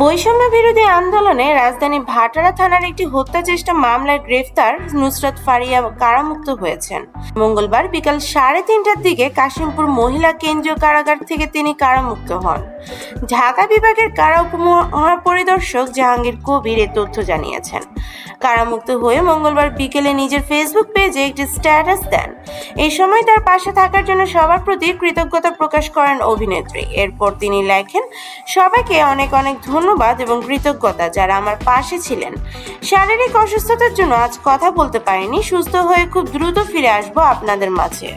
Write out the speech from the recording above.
বৈষম্য বিরোধী আন্দোলনে রাজধানী ভাটারা থানার একটি হত্যা চেষ্টা মামলায় গ্রেফতার নুসরাত ফারিয়া কারামুক্ত হয়েছেন। মঙ্গলবার বিকাল সাড়ে তিনটার দিকে কাশিমপুর মহিলা কেন্দ্রীয় কারাগার থেকে তিনি কারামুক্ত হন। ঢাকা বিভাগের কারা উপমহাপরিদর্শক জাহাঙ্গীর কবির এ তথ্য জানিয়েছেন। কারামুক্ত হয়ে মঙ্গলবার বিকেলে নিজের ফেসবুক পেজে একটি স্ট্যাটাস দেন। এই সময় তার পাশে থাকার জন্য সবার প্রতি কৃতজ্ঞতা প্রকাশ করেন অভিনেত্রী। এরপর তিনি লেখেন, সবাইকে অনেক অনেক ধন্যবাদ এবং কৃতজ্ঞতা যারা আমার পাশে ছিলেন। শারীরিক অসুস্থতার জন্য আজ কথা বলতে পারিনি, সুস্থ হয়ে খুব দ্রুত ফিরে আসব আপনাদের মাঝে।